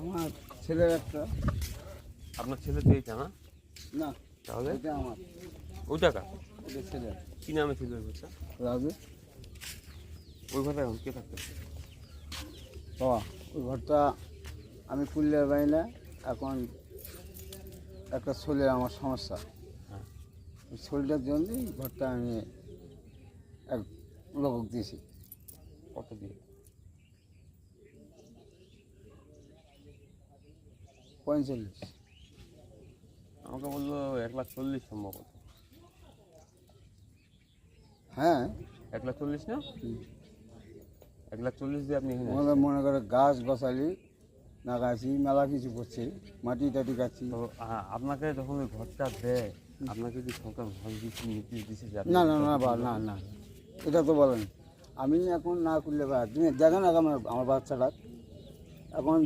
আমার ছেলের একটা। আপনার ছেলে তো এইটা না না তাহলে? এটা আমার। ওই টাকা এটা ছেলের। কি নামে ছিল ওই ঘরটা রাজু। ওই ঘরটা এখন কে থাকতো? বাবা ওই ঘরটা আমি পুরুলিয়ার বাড়ি না এখন একটা ছেলের আমার সমস্যা। হ্যাঁ। ওই ছেলেটার জন্যই ঘরটা আমি এক লোক দিয়েছি। কত দিয়ে? পঁয়তাল্লিশ। আমাকে বলল এক লাখ চল্লিশ সম্ভবত। হ্যাঁ। এক লাখ চল্লিশ না? এক লাখ চল্লিশ দিয়ে আপনি আমাদের মনে করে গাছ গছালি নাগাছি মেলা কিছু করছে মাটি টাটি কাটছি। তো আপনাকে যখন ওই ঘরটা দেয় আপনাকে কি সরকার ঘর দিচ্ছে নির্দেশ দিচ্ছে না না না না না এটা তো বলেন। আমি এখন না করলে বা তুমি দেখেন আমার আমার বাচ্চাটা। এখন